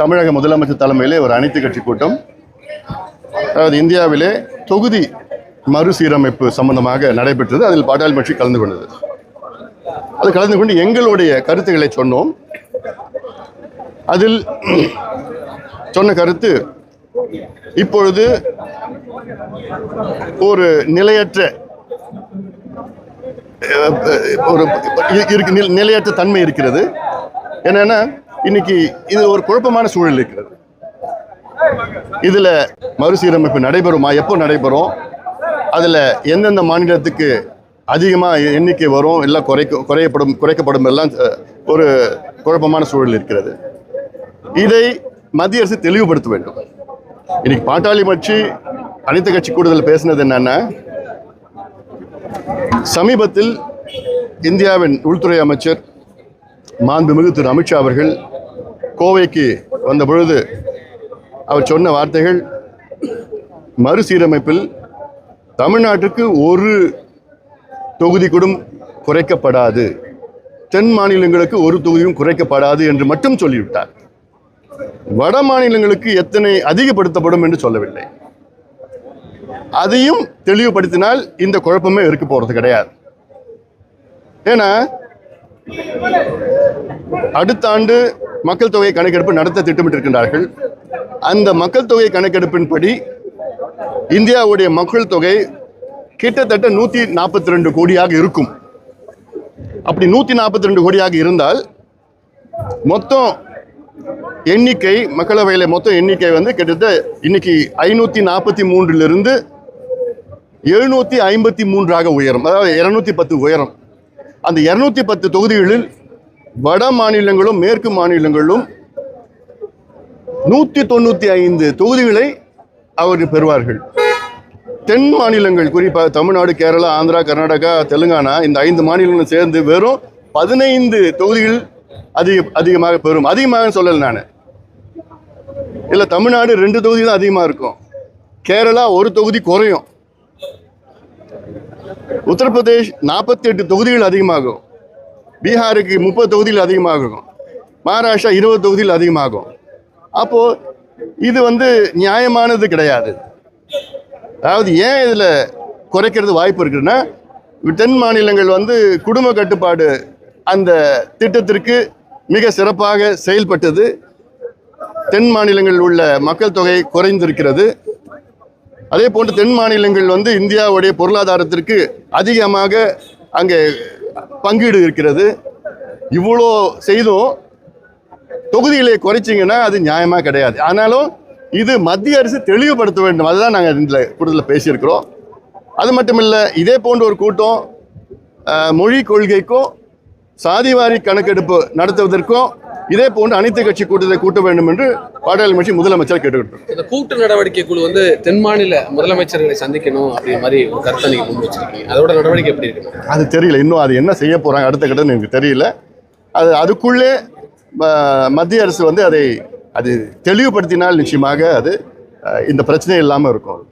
தமிழக முதலமைச்சர் தலைமையிலே ஒரு அனைத்து கட்சி கூட்டம். அதாவது இந்தியாவிலே தொகுதி மறுசீரமைப்பு சம்பந்தமாக நடைபெற்றது. அதில் பாட்டாளி கட்சி கலந்து கொண்டது. அது கலந்து கொண்டு எங்களுடைய கருத்துக்களை சொன்னோம். அதில் சொன்ன கருத்து இப்பொழுது ஒரு நிலையற்ற ஒரு நிலையற்ற தன்மை இருக்கிறது. என்னென்னா இன்னைக்கு இது ஒரு குழப்பமான சூழல் இருக்கிறது. இதுல மறுசீரமைப்பு நடைபெறுமா? எப்போ நடைபெறும்? அதுல எந்தெந்த மாநிலத்துக்கு அதிகமா எண்ணிக்கை வரும்? எல்லாம் குறைக்க குறையப்படும் குறைக்கப்படும் எல்லாம் ஒரு குழப்பமான சூழல் இருக்கிறது. இதை மத்திய அரசு தெளிவுபடுத்த வேண்டும். இன்னைக்கு பாட்டாளி கட்சி அனைத்து கட்சி கூடுதல் பேசினது என்னன்னா சமீபத்தில் இந்தியாவின் உள்துறை அமைச்சர் மாண்புமிகு திரு அமித்ஷா அவர்கள் கோவைக்கு வந்த பொழுது அவர் சொன்ன வார்த்தைகள் மறுசீரமைப்பில் தமிழ்நாட்டுக்கு ஒரு தொகுதி கூடும் குறைக்கப்படாது. தென் மாநிலங்களுக்கு ஒரு தொகுதியும் குறைக்கப்படாது என்று மட்டும் சொல்லிவிட்டார். வட மாநிலங்களுக்கு எத்தனை அதிகப்படுத்தப்படும் என்று சொல்லவில்லை. அதையும் தெளிவுபடுத்தினால் இந்த குழப்பமே இருக்க போறது கிடையாது. ஏன்னா அடுத்த ஆண்டு மக்கள் தொகை கணக்கெடுப்பு நடத்த திட்டமிட்டிருக்கின்றார்கள். அந்த மக்கள் தொகை கணக்கெடுப்பின்படி இந்தியாவுடைய மக்கள் தொகை கிட்டத்தட்ட நூத்தி நாற்பத்தி ரெண்டு கோடியாக இருக்கும். அப்படி நூத்தி நாற்பத்தி ரெண்டு கோடியாக இருந்தால் மொத்தம் எண்ணிக்கை மக்களவையில் மொத்தம் எண்ணிக்கை வந்து கிட்டத்தட்ட இன்னைக்கு ஐநூத்தி நாற்பத்தி மூன்றிலிருந்து எழுநூத்தி ஐம்பத்தி மூன்றாக உயரும். அதாவது இருநூத்தி பத்து உயரம். அந்த இருநூத்தி பத்து தொகுதிகளில் வட மாநிலங்களும் மேற்கு மாநிலங்களும் நூற்றி தொண்ணூற்றி ஐந்து தொகுதிகளை அவர் பெறுவார்கள். தென் மாநிலங்கள் குறிப்பாக தமிழ்நாடு கேரளா ஆந்திரா கர்நாடகா தெலுங்கானா இந்த ஐந்து மாநிலங்களும் சேர்ந்து வெறும் பதினைந்து தொகுதிகள் அதிக அதிகமாக பெறும். அதிகமாக சொல்லலை நான். இல்லை தமிழ்நாடு ரெண்டு தொகுதி தான் அதிகமாக இருக்கும். கேரளா ஒரு தொகுதி குறையும். உத்தரப்பிரதேஷ் நாற்பத்தி எட்டு தொகுதிகள் அதிகமாகும். பீகாருக்கு முப்பது தொகுதிகள் அதிகமாகும். மகாராஷ்டிரா இருபது தொகுதியில் அதிகமாகும். அப்போது இது வந்து நியாயமானது கிடையாது. அதாவது ஏன் இதில் குறைக்கிறது வாய்ப்பு இருக்குதுன்னா தென் மாநிலங்கள் வந்து குடும்ப கட்டுப்பாடு அந்த திட்டத்திற்கு மிக சிறப்பாக செயல்பட்டது. தென் மாநிலங்களில் உள்ள மக்கள் தொகை குறைந்திருக்கிறது. அதே போன்று தென் மாநிலங்கள் வந்து இந்தியாவுடைய பொருளாதாரத்திற்கு அதிகமாக அங்கே பங்கீடு இருக்கிறது. இவ்வளோ செய்தும் தொகுதிகளை குறைச்சிங்கன்னா அது நியாயமாக கிடையாது. ஆனாலும் இது மத்திய அரசு தெளிவுபடுத்த வேண்டும். அதுதான் நாங்கள் இதில் கூடுதலில் பேசியிருக்கிறோம். அது மட்டும் இல்லை இதே போன்ற ஒரு கூட்டம் மொழி கொள்கைக்கும் சாதிவாரி கணக்கெடுப்பு நடத்துவதற்கும் இதே போன்று அனைத்து கட்சி கூட்டத்தை கூட்ட வேண்டும் என்று பாட்டாளி கட்சி முதலமைச்சர் கேட்டுக்கிட்டோம் இந்த கூட்டு நடவடிக்கை குழு வந்து தென் மாநில முதலமைச்சர்களை சந்திக்கணும் அப்படிங்கிற மாதிரி ஒரு கருத்தை நீங்க முன் வச்சிருக்கீங்க. அதோட நடவடிக்கை எப்படி இருக்கு? அது தெரியல. இன்னும் அது என்ன செய்ய போறாங்க அடுத்த கட்டம் எனக்கு தெரியல. அது அதுக்குள்ளே மத்திய அரசு வந்து அதை அது தெளிவுபடுத்தினால் நிச்சயமாக அது இந்த பிரச்சனை இல்லாமல் இருக்கும்.